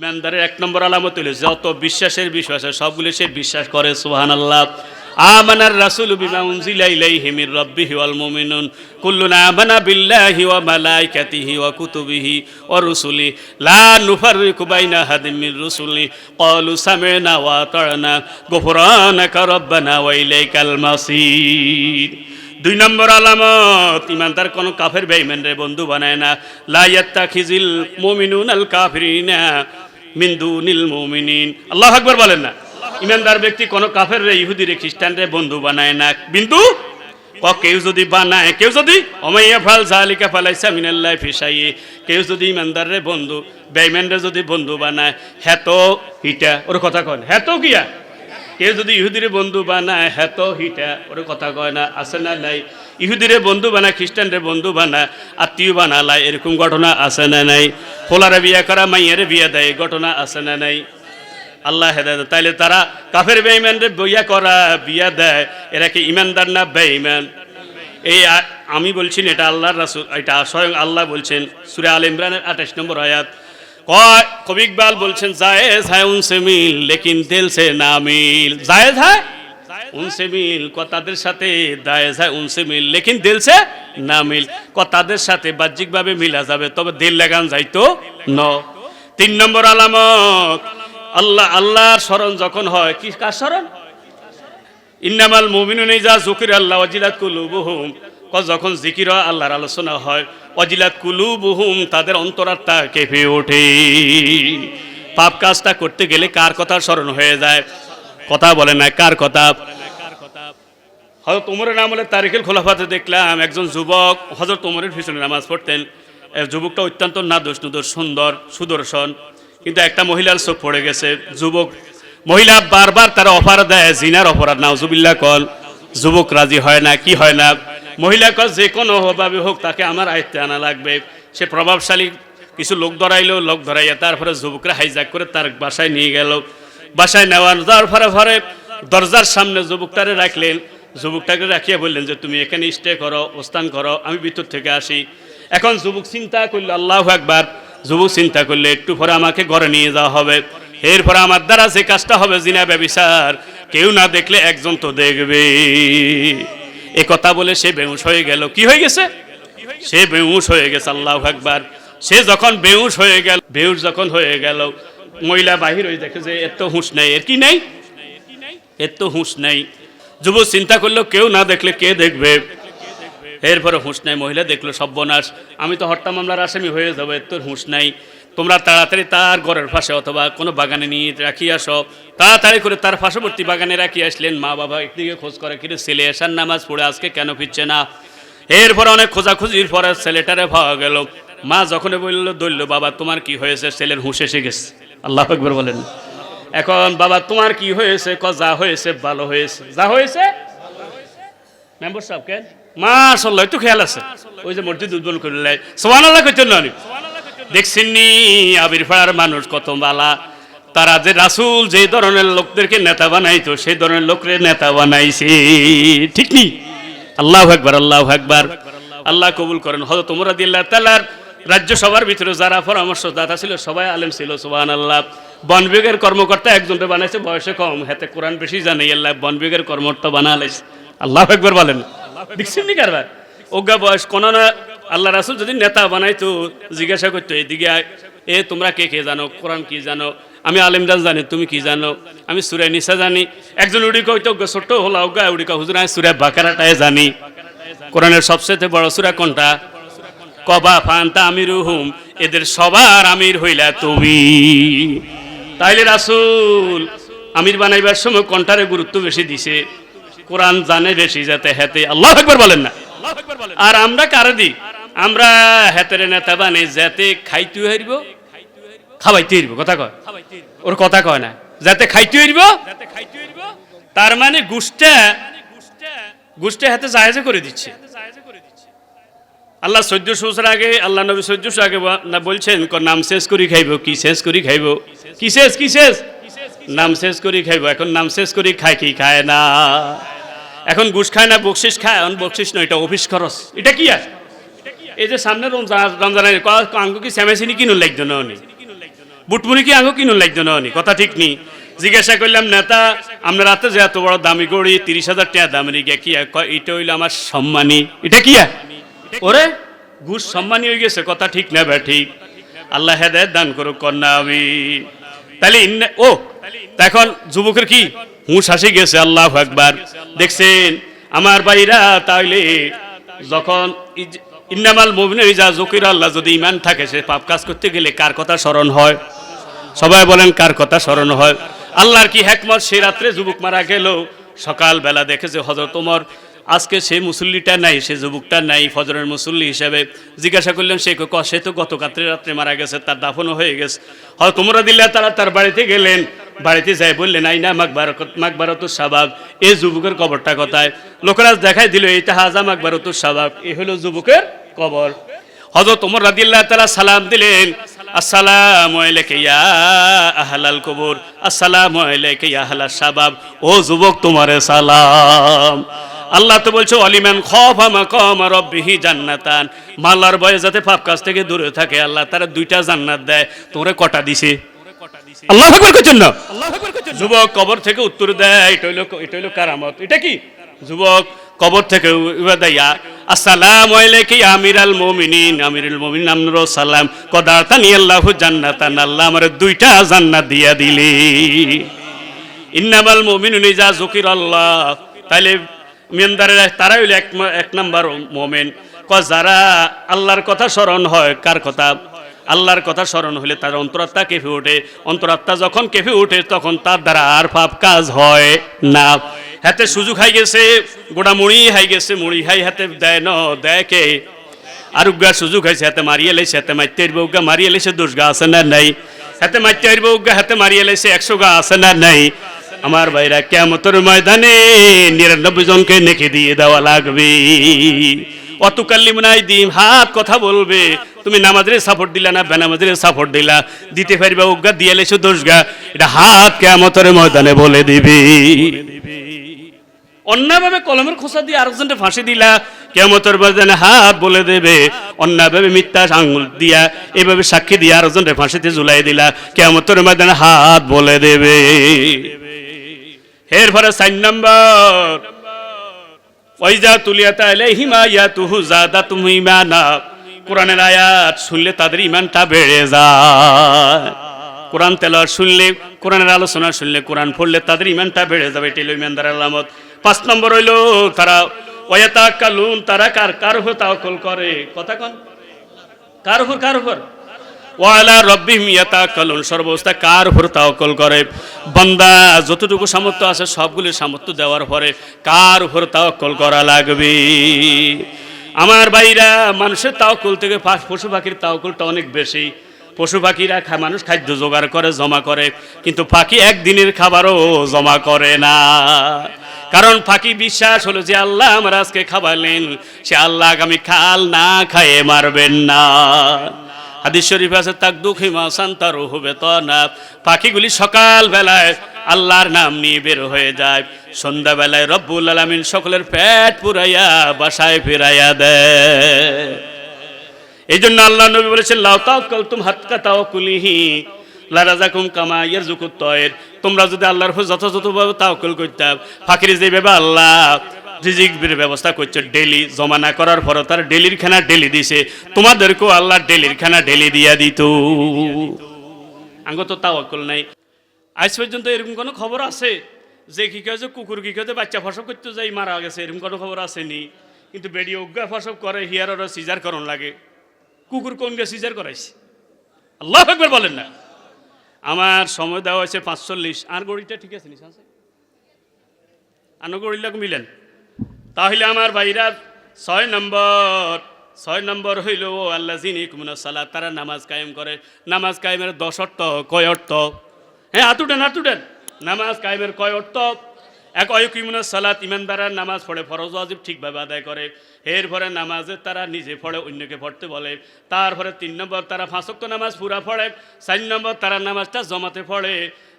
ইমানদারের এক নম্বর আলামত হলো, যত বিশ্বাসের বিষয় আছে, সবগুলি সে বিশ্বাস করে সুহান আল্লাহ আমানার রাসূল বিমা উনজিলা ইলাইহি মির রাব্বিহি ওয়াল মুমিনুন। কুল্লুনা আমানা বিল্লাহি ওয়া মালাইকাতিহি ওয়া কুতুবিহি ওয়া রুসুলি। লা নুফাররিকু বাইনা আহাদিন মির রুসুলি। ক্বালু সামি'না ওয়া আতা'না। গুফরানাকা রাব্বানা ওয়া ইলাইকাল মাসির দুই নম্বর আলামত, ইমানদার কোন কাফের বেঈমান রে বন্ধু বানায় না। লা ইয়াত্তাখিজিল মুমিনুন আল কাফিরিনা। মিন নীল মুমিনিন। আল্লাহ আকবর বলেন না। ইমানদার ব্যক্তি কোন কাফের রে ইহুদি রে খ্রিস্টান রে বন্ধু বানায় না। বিন্দু? কেউ যদি বানায়, কেউ যদি অমাইয়া ফাল জালিকা ফালাইসা মিনাল্লাহ ফিসাইয়ে কেউ যদি ইমানদার রে বন্ধু বেইমান রে যদি বন্ধু বানায় হ্যাঁ হিটা ওর কথা কন হ্যাঁ কিয়া কেউ যদি ইহুদিরে বন্ধু বানায় হ্যাঁ তো হিটা ওর কথা কয় না, আছে না নাই? ইহুদিরে বন্ধু বানায়, খ্রিস্টানরে বন্ধু বানায়, আত্মীয় বানালায়, এরকম ঘটনা আছে না নাই? হোলারে বিয়া করা, মাইয়ারে বিয়া দেয় ঘটনা আছে না নাই? আল্লাহ হেদায়ত। তাইলে তারা কাফের বেঈমানরে বইয়া করা, বিয়া দেয়, এরা কি ইমানদার না বেঈমান? এই আমি বলছি এটা আল্লাহর রাসূল, এটা স্বয়ং আল্লাহ বলছেন, সূরা আল ইমরানের 28 নম্বর আয়াত। কয় কবি ইকবাল বলছেন, জায়েজ হ্যায় উনসে মিল, লেকিন দিল সে না মিল। জায়েজ উনসে মিল সাথে দায়েজ উনসে মিল, লেকিন দিল সে না মিল। সাথে বাহ্যিকভাবে মিলা যাবে, তবে দিল লাগান যাইতো ন। তিন নম্বর আলামত, আল্লাহ, আল্লাহর স্মরণ যখন হয়, কি, কার স্মরণ? ইন্নামাল মুমিনুন ইজা জুকির আল্লাহ ওয়াজিলাত কুলুবুহুম। যখন জিকির হয়, আল্লাহর আলোচনা হয় ওয়াজিলাত কুলুবুহুম, তাদের অন্তরাত্মা কেঁপে ওঠে। পাপ কাজটা করতে গেলে কার কথা স্মরণ হয়ে যায়? কথা বলে না, কার কথা? হয়তো তোমরের নাম হলে তারিখের খোলাফাতে দেখলাম, একজন যুবক হজরত তোমরের পিছনে নামাজ পড়তেন। যুবকটা অত্যন্ত নাদোষ নুদোষ সুন্দর, সুদর্শন। কিন্তু একটা মহিলার চোখ পড়ে গেছে। যুবক, মহিলা বারবার তারা অফার দেয়, জিনার অপরাধ, নাউজুবিল্লাহ কল। যুবক রাজি হয় না, কি হয় না? মহিলা কল যে কোনো ভাবে হোক, তাকে আমার আয়ত্তে আনা লাগবে। সে প্রভাবশালী কিছু লোক ধরাইলো, লোক ধরাইয়া তারপরে যুবকরা হাইজাক করে তার বাসায় নিয়ে গেল। বাসায় নেওয়ার, যাওয়ার পরে পরে দরজার সামনে যুবকটারে রাখলেন। যুবকটাকে রাখিয়ে বললেন যে, তুমি এখানে স্টে করো, অবস্থান করো, আমি ভিতর থেকে আসি। এখন যুবক চিন্তা করলে, আল্লাহ একবার যুবক চিন্তা করলে, একটু পরে আমাকে ঘরে নিয়ে যাওয়া হবে। এরপরে আমার দ্বারা যে কাজটা হবে, জিনা ব্যবিচার কেউ না দেখলে একজন তো দেখবে এ কথা বলে সে বেউস হয়ে গেল। কি হয়ে গেছে? সে বেউস হয়ে গেছে, আল্লাহ একবার সে যখন বেউস হয়ে গেল বেউস যখন হয়ে গেল, মহিলা বাহির হয়ে দেখে যে এত হুঁশ নেই, এর কি নেই? এর তো হুঁশ নেই। যুব চিন্তা করল, কেউ না দেখলে কে দেখবে? এরপরে হুঁশ নাই, মহিলা দেখল, সর্বনাশ। আমি তো হত্যা মামলার আসামি হয়ে যাব, এর তো হুঁশ নাই। তোমরা তাড়াতাড়ি তার ঘরের পাশে অথবা কোনো বাগানে নিয়ে রাখি আসো। তাড়াতাড়ি করে তার পার্শ্ববর্তী বাগানে রাখি আসলেন। মা বাবা একদিকে খোঁজ করে কিন্তু ছেলে, এসার নামাজ পড়ে আজকে কেন ফিরছে না? এরপর অনেক খোঁজাখুঁজির পরে ছেলেটারে পাওয়া গেল। মা যখন বলল, দৈল্য বাবা, তোমার কি হয়েছে? ছেলের হুঁশ এসে গেছে। আল্লাহ একবার বলেন। এখন বাবা, তোমার কি হয়েছে? ক, যা হয়েছে, ভালো হয়েছে। যা হয়েছে? মেম্বার সাহেব, কেন? মাশাল্লাহ একটু খেয়াল আছে। ওই যে মসজিদ উদ্বোধন করলে। সোহান আল্লাহ করছেন না উনি। দেখছেননি আবির পাড়ার মানুষ কত বালা। তারা যে রাসূল যে ধরনের লোকদেরকে নেতা বানাইতো, সেই ধরনের লোকরে নেতা বানাইছে। ঠিক নি? আল্লাহ একবার আল্লাহ একবার আল্লাহ কবুল করেন। হয়তো তোমরা দিল্লা তালার রাজ্যসভার ভিতরে যারা পরামর্শদাতা ছিল, সবাই আলেম ছিল সুবাহান আল্লাহ বন বিভাগের কর্মকর্তা একজনকে বানাইছে, বয়সে কম, হাতে কোরআন বেশি জানে, আল্লাহ বন বিভাগের কর্মকর্তা বানালাইছে আল্লাহ একবার বলেন। দেখছেন নি কারবার? অজ্ঞা বয়স কোন না আল্লাহ রাসুল যদি নেতা বানাইতো জিজ্ঞাসা করতো এদিকে এ তোমরা কে কে জানো কোরআন কি জানো আমি আলিমদান জানি তুমি কি জানো আমি সুরাই নিসা জানি। একজন উড়ি কইতো ছোট্ট হলো অজ্ঞা উড়ি কয়, হুজুর সুরায় বাকারাটায় জানি। কোরআনের সবচেয়ে বড় সুরা কোনটা? কবা ফান্তা আমির হুম এদের সবার আমির হইলা তুমি। তাইলে রাসুল আমির বানাইবার সময় কণ্ঠারে গুরুত্ব বেশি দিছে? কোরআন জানে বেশি যাতে হেতে। আল্লাহ একবার বলেন না। আর আমরা কারে দিই? আমরা হেতের নেতা বানাই, যাতে খাইতে হারিব খাওয়াইতে হারিব কথা কয়? ওর কথা কয় না। যাতে খাইতে হারিব তার মানে গুষ্টা গুষ্টা হাতে জাহেজে করে দিচ্ছে। আল্লাহ বছর আগে, আল্লাহ নবী চোদ্দশো আগে না বলছেন নাম শেষ করি খাইব, কি শেষ করি খাইব? কি শেষ কি শেষ? নাম শেষ করি খাইব, এখন নাম শেষ করি খায় কি খায় না? এখন ঘুষ খায় না বকশিস খায়, এখন বকশিস নয়, এটা অফিস খরচ। এটা কি আছে এই যে সামনে রমজান রমজানের আঙ্গ কি শ্যামাসিনি কিনুন লাগতো না উনি বুটমুড়ি কি আঙ্গো কিনুন লাগতো না অনি, কথা ঠিক নি। জিজ্ঞাসা করলাম নেতা আমরা রাতে যে এত বড় দামি গড়ি তিরিশ হাজার টাকা দামের গিয়া কি এটা হইল আমার সম্মানী। এটা কি? ওরে ঘুষ সম্মানী হয়ে গেছে কথা ঠিক না ব্যা ঠিক। আল্লাহ হেদায়ত দান করুক কন্যা আমি তাহলে ও এখন যুবকের কি? হুঁশ হাসি গেছে আল্লাহ একবার দেখছেন আমার ভাইরা তাইলে যখন ইন্নামাল মুমিনুন ইজা জকির আল্লাহ, যদি ইমান থাকে, সে পাপ কাজ করতে গেলে কার কথা স্মরণ হয়? সবাই বলেন, কার কথা স্মরণ হয়? আল্লাহর কি হেকমত? সে রাত্রে যুবক মারা গেল, সকালবেলা দেখে যে হজরত তোমার আজকে সে মুসল্লিটা নাই, সে যুবকটা নাই, ফজরের মুসল্লি হিসেবে। জিজ্ঞাসা করলেন, সে ক সে তো গত রাত্রে মারা গেছে, তার দাফনও হয়ে গেছে। হয় তোমরা দিল্লা তারা তার বাড়িতে গেলেন। বাড়িতে যাই বললেন আই না মাকবারত মাকবারত সাবাব। এই যুবকের কবরটা কথায়? লোকরাজ দেখাই দিল, এইটা হাজা মাকবারত সাবাব। এ হলো যুবকের কবর। হজরত তোমর রাদিল্লাহ তালা সালাম দিলেন আসসালামু আলাইকা ইয়া আহলাল কবর আসসালামু আলাইকা ইয়া আহলাস শাবাব ও যুবক তোমারে সালাম। আল্লাহ তো বলছো অলিমান খফা মাকাম রব্বিহি জান্নাতান। মাল্লার বয়ে যাতে পাপ কাজ থেকে দূরে থাকে আল্লাহ তারা দুইটা জান্নাত দেয়। তোমরা কটা দিছে? আল্লাহ আকবার করছেন না যুবক কবর থেকে উত্তর দেয় এটা হইল এটা হইল কারামত। এটা কি? যুবক কবর থেকে ইবাদাইয়া আসসালামু আলাইকা আমিরাল মুমিনিন, আমিরুল মুমিনিন আমনুর সালাম। কদাতানি আল্লাহু জান্নাতান, আল্লাহ আমার দুইটা জান্নাত দিয়া দিলি। ইন্নামাল মুমিনুন ইজা যুকির আল্লাহ তাইলে মেনদারের তারা হইল এক এক নাম্বার মোমেন। ক যারা আল্লাহর কথা স্মরণ হয়, কার কথা? আল্লাহর কথা স্মরণ হলে তার অন্তরাত্মা কেঁপে ওঠে। অন্তরাত্মা যখন কেঁপে ওঠে, তখন তার দ্বারা আর পাপ কাজ হয় না। হাতে সুযোগ হাই গেছে গোটা মুড়ি হাই গেছে, মুড়ি হাই হাতে দেয় ন, দেয় কে? আর উগা সুযোগ হয়েছে হাতে মারিয়ে লেছে হাতে মারতে আসবে উগা মারিয়ে লেছে দোষ গা আছে না নাই? হাতে মারতে আসবে উগা হাতে মারিয়ে লেছে একশো গা আছে না নাই? আমার ভাইরা কেমতর ময়দানে নিরানব্বই জনকে নেকে দিয়ে দেওয়া লাগবে। অতুকাল্লি মনাই দিম হাত কথা বলবে, তুমি নামাজের সাপোর্ট দিলা না, বেনামাজের সাপোর্ট দিলা? দিতে পারবে উগা দিয়ে লেছো দোষ গা, এটা হাত কেমতর ময়দানে বলে দিবি। অন্যভাবে কলমের খোসা দিয়ে আরেকজনকে ফাঁসি দিলা কেমতর বাজানে হাত বলে দেবে, অন্যভাবে মিথ্যা আঙ্গুল দিয়া, এভাবে সাক্ষী দিয়ে আরেকজনকে ফাঁসিতে ঝুলাই দিলা কেমতর বাজানে হাত বলে দেবে। এরপরে সাইন নাম্বার ওইজা তুলিয়াতা আলাইহিমা ইয়াতুহু জাদা তুমি ইমানা কোরআনের আয়াত শুনলে তাদের ইমানটা বেড়ে যায়। কোরআন তেলাওয়াত শুনলে, কোরআনের আলোচনা শুনলে, কোরআন পড়লে তাদের ইমানটা বেড়ে যাবে এটি হলো ইমানদার আলামত। পাঁচ নম্বর হইল তারা কালুন তারা কার কার উপর করে? কথা কন। কার উপর, কার কার করে? বান্দা, যতটুকু সামর্থ্য আছে সবগুলি সামর্থ্য দেওয়ার পরে কার করা লাগবে? আমার ভাইরা, মানুষের তাও তাওকল থেকে পশু পাখির তাও তাওকলটা অনেক বেশি। পশু পাখিরা মানুষ খাদ্য জোগাড় করে, জমা করে। কিন্তু পাখি একদিনের খাবারও জমা করে না। কারণ ফাঁকি বিশ্বাস হলো যে আল্লাহ আমার আজকে খাবালেন সে আল্লাহ আগামী খাল না খায়ে মারবেন না। হাদিস শরীফ আছে তাক দুঃখী মাসান তার হবে তো না পাখিগুলি সকাল বেলায় আল্লাহর নাম নিয়ে বের হয়ে যায়। সন্ধ্যাবেলায় রব্বুল আলমিন সকলের পেট পুরাইয়া বাসায় ফিরাইয়া দেয়। এই জন্য আল্লাহ নবী বলেছেন, লাউ তাওয়াক্কাল তুম হাতকা তাওয়াক্কুলিহি, লা রাযাকুম কামা ইয়ারযুকুত তয়ের। তোমরা যদি আল্লাহর উপর যথাযথভাবে তাওয়াক্কুল করতাম ফাকির যেভাবে আল্লাহ রিজিকের ব্যবস্থা করছে ডেলি জমা না করার পরও তার ডেলির খানা ডেলি দিছে, তোমাদেরকেও আল্লাহ ডেলির খানা ডেলি দিয়া দিত। আঙ্গ তো তাওয়াক্কুল নাই। আজ পর্যন্ত এরকম কোনো খবর আছে যে কি যে কুকুর কি যে বাচ্চা ফসব করতে যাই, মারা গেছে, এরকম কোনো খবর আসেনি। কিন্তু বেডি অজ্ঞা ফসব করে, হিয়ার সিজার করণ লাগে। কুকুর গে সিজার করাইছে? আল্লাহ একবার বলেন না। আমার সময় দেওয়া হয়েছে পাঁচচল্লিশ। আর গড়িটা ঠিক আছে আছে আনো গড়িলাকে মিলেন? তাহলে আমার ভাইরা ছয় নম্বর ছয় নম্বর হইল, ও আল্লাহ জিনি কুমনা তারা নামাজ কায়েম করে। নামাজ কায়েমের দশ অর্থ কয় অর্থ? হ্যাঁ আতুটেন আতুটেন নামাজ কায়েমের কয় অর্থ? এক অয়কিমুনা সালাত ইমানদারা নামাজ পড়ে, ফরজ ওয়াজিব ঠিকভাবে আদায় করে। এরপরে নামাজে তারা নিজে পড়ে, অন্যকে পড়তে বলে। তারপরে তিন নম্বর তারা ফাঁসক্ত নামাজ পুরা পড়ে, চার নম্বর তারা নামাজটা জমাতে পড়ে।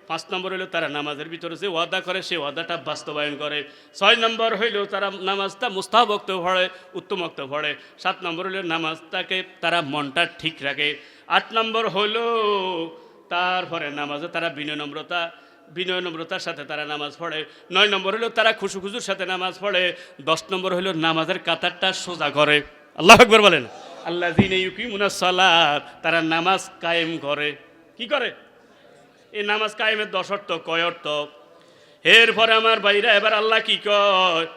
পাঁচ নম্বর হইল তারা নামাজের ভিতরে যে ওয়াদা করে সেই ওয়াদাটা বাস্তবায়ন করে। ছয় নম্বর হইলেও তারা নামাজটা মুস্তাহবক্ত পড়ে, উত্তমক্ত পড়ে। সাত নম্বর হইল নামাজটাকে তারা মনটা ঠিক রাখে। আট নম্বর হইল তারপরে নামাজে তারা বিনয় নম্রতা বিনয় নম্রতার সাথে তারা নামাজ পড়ে। নয় নম্বর হলো তারা খুশু খুশুর সাথে নামাজ পড়ে। দশ নম্বর হলো নামাজের কাতারটা সোজা করে। আল্লাহ আকবর বলেন আল্লাহ দিনে সালাত তারা নামাজ কায়েম করে। কি করে? এই নামাজ কায়েমের দশ অর্থ কয় অর্থ? এরপরে আমার বাইরা এবার আল্লাহ কি কয়?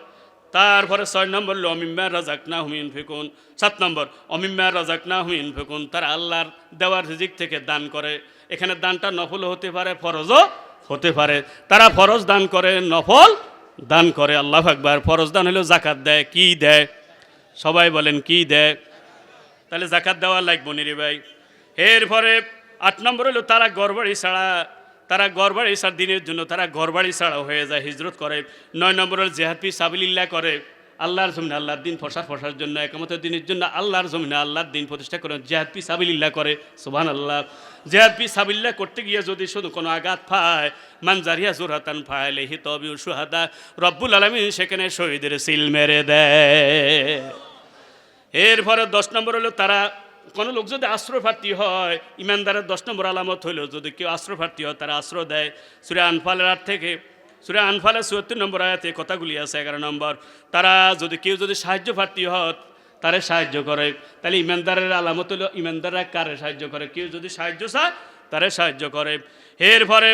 তারপরে ছয় নম্বর হলো, অমিম্মা রাজাক না হুমিন ফেকুন সাত নম্বর, অমিম্মা রাজাক না হুমিন ফেকুন তারা আল্লাহর দেওয়ার রিজিক থেকে দান করে। এখানে দানটা নফল হতে পারে ফরজও হতে পারে। তারা ফরজ দান করে, নফল দান করে, আল্লাহ আকবার। ফরজ দান হলেও জাকাত দেয়, কি দেয়? সবাই বলেন, কি দেয়? তাহলে জাকাত দেওয়া লাগবো নিরে ভাই। এরপরে আট নম্বর হলো, তারা গড়বাড়ি ছাড়া, তারা গড়বাড়ি ছাড়া, দিনের জন্য তারা গড়বাড়ি ছাড়া হয়ে যায়, হিজরত করে। নয় নম্বর হলো, জেহাদি সাবিল্লা করে। আল্লাহর জমিনে আল্লাহর দিন ফসার ফসার জন্য, একমতের দিনের জন্য আল্লাহর জমিনে আল্লাহর দিন প্রতিষ্ঠা করে জেহাদপি সাবিল্লা করে সুবহান আল্লাহ জেহাদ পি সাবিল্লা করতে গিয়ে যদি শুধু কোনো আঘাত পায়, মানজারিয়া জোরাতান ফাইলে হিতবি সুহাদা রব্বুল আলমিন সেখানে শহীদের সিল মেরে দেয়। এরপরে দশ নম্বর হলো তারা, কোনো লোক যদি আশ্রয় প্রার্থী হয়, ইমানদারের দশ নম্বর আলামত হলো যদি কেউ আশ্রয় প্রার্থী হয়, তারা আশ্রয় দেয়। সুরে আনফালের আট থেকে সুরে আনফালে চুয়াত্তর নম্বর আয়াতে কথাগুলি আছে, এগারো নম্বর, তারা যদি কেউ যদি সাহায্য প্রার্থী হয় তারে সাহায্য করে। তাহলে ইমানদারের আলামত হলো, ইমানদাররা কারে সাহায্য করে? কেউ যদি সাহায্য চায়, তারে সাহায্য করে। এরপরে,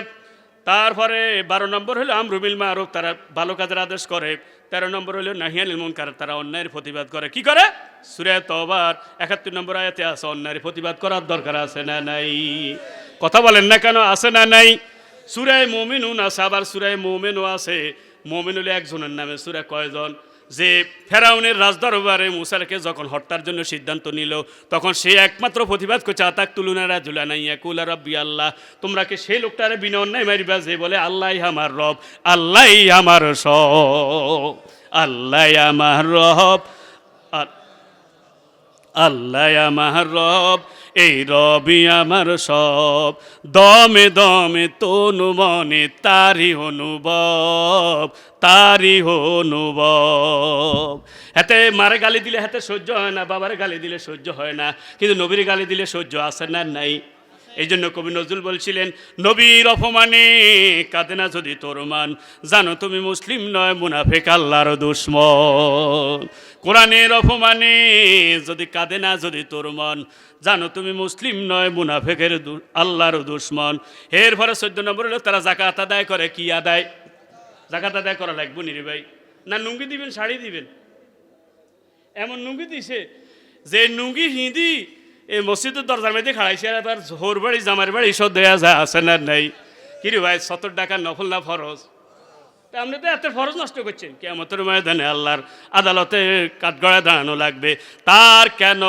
তারপরে বারো নম্বর হলো আমরুবিল মারুফ, তারা ভালো কাজের আদেশ করে। তেরো নম্বর হলো নাহিয়াল মুনকার, তারা অন্যায়ের প্রতিবাদ করে। কি করে? সুরে তবার একাত্তর নম্বর আয়াতে আছে, অন্যায়ের প্রতিবাদ করার দরকার আছে না নাই? কথা বলেন না কেন, আছে না নাই? সুরায় মোমিনুন আছে, আবার সুরায় মোমেনও আছে। মোমেন একজনের নামে সুরা কয়জন? যে ফেরাউনের রাজদরবারে মুসালকে যখন হত্যার জন্য সিদ্ধান্ত নিল, তখন সে একমাত্র প্রতিবাদ করছে, আতাক তুলুনারা জুলানাইয়া কুলা রব্বি আল্লাহ। তোমরা কি সেই লোকটারে বিনা অন্যায় মারিবা যে বলে, আল্লাহ আমার রব, আল্লাহ আমার সব, আল্লাহ আমার রব আল্লাহ আমার রব। এই রবি আমার সব। দমে দমে তনু মনে তারি অনুভব তারি অনুভব। হাতে মারে গালি দিলে হাতে সহ্য হয় না, বাবার গালি দিলে সহ্য হয় না, কিন্তু নবীর গালি দিলে সহ্য আসে না নাই? এই জন্য কবি নজরুল বলছিলেন, নবীর অপমানে কাঁদে না যদি তোর মান। জানো তুমি মুসলিম নয়, মুনাফেক আল্লাহর দুশ্মন। কোরআনের অপমানে যদি কাঁদে না যদি তোর মন। জানো তুমি মুসলিম নয়, মুনাফেকের আল্লাহর দুশ্মন। এর পরে চোদ্দ নম্বর হলো, তারা জাকাত আদায় করে, কি আদায়? জাকাত আদায় করা লাগবো নিরি ভাই? না লুঙ্গি দিবেন, শাড়ি দিবেন? এমন নুঙ্গি দিছে যে নুঙ্গি হিন্দি এই মসজিদের দরজার মধ্যে খাড়াইছে আর হোর বাড়ি, জামার বাড়ি সব দেয়া যায় আছে না নাই। কিরে ভাই, সত্তর টাকা নফল না ফরজ? তা আপনি তো এত ফরজ নষ্ট করছেন। কেমতের ময়দানে আল্লাহর আদালতে কাঠগড়ায় দাঁড়ানো লাগবে। তার কেন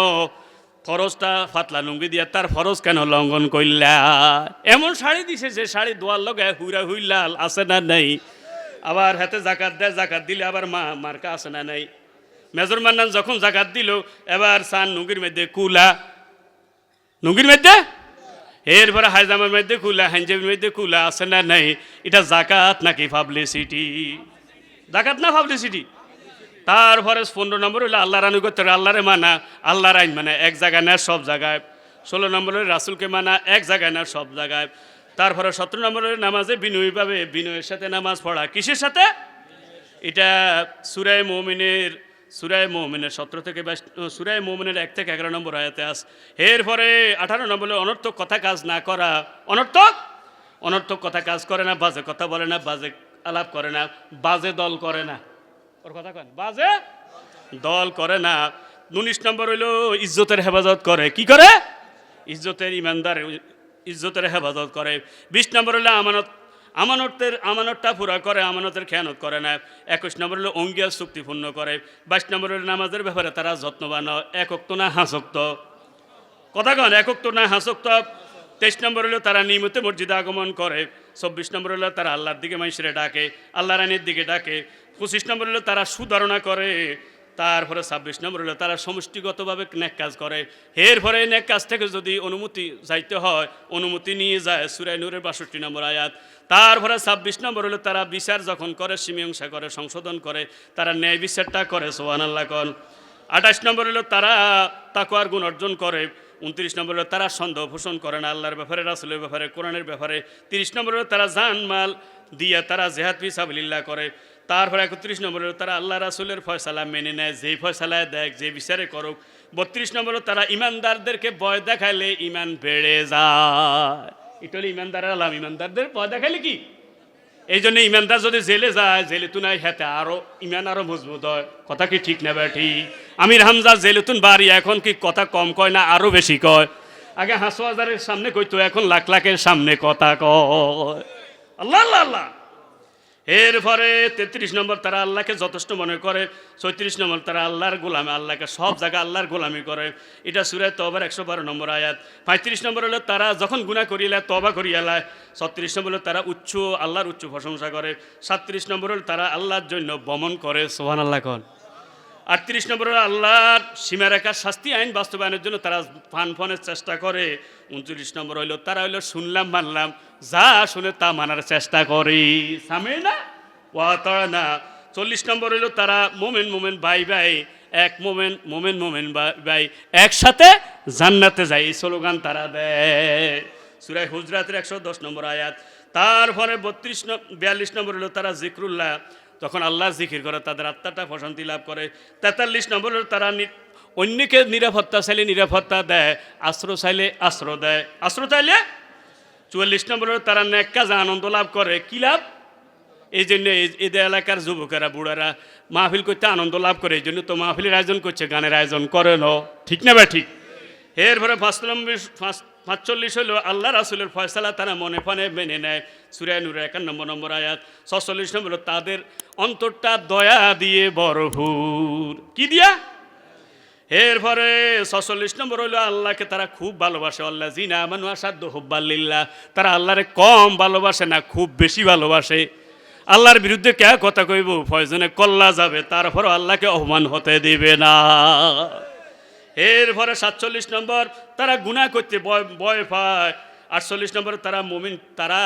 ফরজটা ফাতলা লুঙ্গি দিয়া তার ফরজ কেন লঙ্ঘন করলা এমন শাড়ি দিছে যে শাড়ি দোয়ার লগে হুইরা হুইলাল আছে না নাই। আবার হাতে জাকাত দেয়, জাকাত দিলে আবার মা মার্কা আছে না নাই। মেজর মান্নান যখন জাকাত দিল, এবার সান নুঙ্গির মধ্যে কুলা নুঙ্গির মধ্যে? এরপরে হাইজামের মধ্যে কুলা হাঞ্জাবির মধ্যে কুলা আছে না নাই? এটা জাকাত নাকি পাবলিসিটি জাকাত না পাবলিসিটি তারপরে পনেরো নম্বর হলো আল্লাহর আনুগত্য, আল্লাহরে মানা, আল্লাহর আইন মানে এক জায়গায় না সব জায়গায়। ষোলো নম্বর হলো রাসুলকে মানা, এক জায়গায় না সব জায়গায়। তারপরে সতেরো নম্বর হলো নামাজে বিনয়ীভাবে, বিনয়ের সাথে নামাজ পড়া, কিসের সাথে? এটা সুরায় মৌমিনের সুরায় মৌমিনের সতেরো থেকে সুরায় মৌমিনের এক থেকে এগারো নম্বর আয়াতে আস, এরপরে আঠারো নম্বরে অনর্থক কথা কাজ না করা, অনর্থক? অনর্থক কথা কাজ করে না, বাজে কথা বলে না, বাজে আলাপ করে না, বাজে দল করে না। ওর কথা কেন, বাজে দল করে না। উনিশ নম্বর হইল ইজ্জতের হেফাজত করে, কি করে? ইজ্জতের ইমানদার ইজ্জতের হেফাজত করে। বিশ নম্বর হলো আমানত আমানতের আমানতটা পুরা করে, আমানতের খেয়ানত করে না। একুশ নম্বর হলো অঙ্গিয়ার চুক্তিপূর্ণ করে। বাইশ নম্বর হলো নামাজের ব্যাপারে তারা যত্নবান একক তো না হাসক্ত। কথা কন একক তো না হাসক্ত। তেইশ নম্বর হলো তারা নিয়মিত মসজিদে আগমন করে। চব্বিশ নম্বর হলো তারা আল্লাহর দিকে মাইসরে ডাকে, আল্লাহ রানীর দিকে ডাকে। পঁচিশ নম্বর হলো তারা সুধারণা করে। তারপরে ছাব্বিশ নম্বর হলো, তারা সমষ্টিগতভাবে নেক কাজ করে। এরপরে নেক কাজ থেকে যদি অনুমতি যাইতে হয়, অনুমতি নিয়ে যায় সুরাই নূরের বাষট্টি নম্বর আয়াত। তারপরে ছাব্বিশ নম্বর হলো, তারা বিচার যখন করে সীমীমাংসা করে, সংশোধন করে, তারা ন্যায় বিচারটা করে সোহান আল্লাহ কন। আঠাশ নম্বর হলো, তারা তাকুয়ার গুণ অর্জন করে। উনত্রিশ নম্বর হলো, তারা সন্দেহ পোষণ করে না, আল্লাহর ব্যাপারে, রাসুলের ব্যাপারে, কোরআনের ব্যাপারে। তিরিশ নম্বর হলো, তারা জান মাল দিয়ে তারা জেহাদ ফিসাবিল্লাহ করে। তারপরে একত্রিশ নম্বর তারা আল্লাহ রাসুলের ফয়সালা মেনে নেয়, যেই ফয়সালায় দেখ যে বিচারে করুক। বত্রিশ নম্বর তারা ইমানদারদেরকে ভয় দেখাইলে ইমান বেড়ে যায়। এটা হলো ইমানদারের আলাম। ইমানদারদের ভয় দেখাইলে কি? এই জন্য ইমানদার যদি জেলে যায় জেলে তুন হেতে আরও ইমান আরও মজবুত হয়। কথা কি ঠিক না ঠিক আমির হামজা জেলেতুন বাড়ি এখন কি কথা কম কয় না আরও বেশি কয়? আগে হাসো হাজারের সামনে কইতো, এখন লাখ লাখের সামনে কথা কয়। আল্লাহ আল্লাহ আল্লাহ। এরপরে তেত্রিশ নম্বর তারা আল্লাহকে যথেষ্ট মনে করে চৌত্রিশ নম্বর তারা আল্লাহর গোলামে, আল্লাহকে সব জায়গায় আল্লাহর গোলামি করে। এটা সুরায় তবার একশো বারো নম্বর আয়াত। পঁয়ত্রিশ নম্বর হলে তারা যখন গুণা করিলে তবা করিয়ালায় ছত্রিশ নম্বর হলো তারা উচ্চ, আল্লাহর উচ্চ প্রশংসা করে। সাতত্রিশ নম্বর হলে তারা আল্লাহর জন্য বমন করে সোহান আল্লাহ কন। আটত্রিশ নম্বর আল্লাহর সীমারেখার শাস্তি আইন বাস্তবায়নের জন্য তারা ফান ফনের চেষ্টা করে। উনচল্লিশ নম্বর হইল, তারা হইল শুনলাম, মানলাম, যা শুনে তা মানার চেষ্টা করে। সামে না? ওয়া না। চল্লিশ নম্বর হইল, তারা মোমেন মোমেন ভাই ভাই এক মোমেন মোমেন মোমেন বা- ভাই একসাথে জান্নাতে যায়, এই স্লোগান তারা দেয়। সুরাই হুজরাতের একশো দশ নম্বর আয়াত। তারপরে বত্রিশ বিয়াল্লিশ নম্বর হলো তারা জিক্রুল্লাহ তখন আল্লাহ জিকির করে, তাদের আত্মাটা প্রশান্তি লাভ করে। তেতাল্লিশ নম্বর তারা অন্যকে নিরাপত্তা চাইলে নিরাপত্তা দেয়, আশ্রয় চাইলে আশ্রয় দেয়। আশ্রয় চাইলে? চুয়াল্লিশ নম্বর তারা নেক কাজে আনন্দ লাভ করে। কি লাভ? এই জন্য এদের এলাকার যুবকেরা, বুড়ারা মাহফিল করতে আনন্দ লাভ করে। এই জন্য তো মাহফিলের আয়োজন করছে, গানের আয়োজন করে ন ঠিক না ভাই, ঠিক? এরপরে পাঁচচল্লিশ পাঁচচল্লিশ হলো আল্লাহ রাসুলের ফয়সালা তারা মনে ফনে মেনে নেয়। সুরায় নুরে একান্ন নম্বর আয়াত, ছচল্লিশ নম্বর তাদের অন্তরটা দয়া দিয়ে ভরপুর। কি দিয়া? এরপরে ছচল্লিশ নম্বর হইল, আল্লাহকে তারা খুব ভালোবাসে। আল্লাহ জিনা মানু আসাধ্য হুব্বাল্লিল্লাহ তারা আল্লাহরে কম ভালোবাসে না, খুব বেশি ভালোবাসে। আল্লাহর বিরুদ্ধে কে কথা কইব? ফয়জনে কল্লা যাবে, তারপরও আল্লাহকে অপমান হতে দিবে না। এরপরে সাতচল্লিশ নম্বর, তারা গুণা করতে ভয় পায়। আটচল্লিশ নম্বর তারা মুমিন, তারা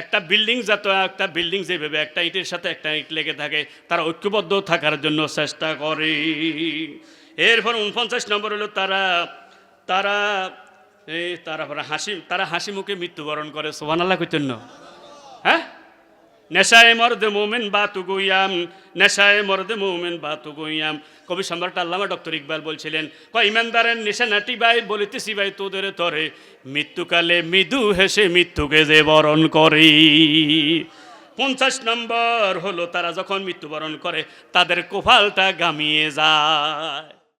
একটা বিল্ডিং যাত একটা বিল্ডিং যেভাবে, একটা ইটের সাথে একটা ইট লেগে থাকে, তারা ঐক্যবদ্ধ থাকার জন্য চেষ্টা করে। এরপর উনপঞ্চাশ নম্বর হলো তারা তারা, এই তারপরে হাসি, তারা হাসি মুখে মৃত্যুবরণ করে সোহান আল্লাহ হ্যাঁ? নেশায় মর্দে মোমেন বাতু গুইয়াম নেশায় মর্দে মোমেন বাতু গুইয়াম কবি সম্রাট আল্লামা ডক্টর ইকবাল বলছিলেন ক ইমানদারের নেশা নাটি ভাই বলিতেছি ভাই তোদের তরে। মৃত্যুকালে মৃদু হেসে মৃত্যুকে যে বরণ করে। পঞ্চাশ নম্বর হলো তারা যখন মৃত্যুবরণ করে, তাদের কোফালটা গামিয়ে যায়।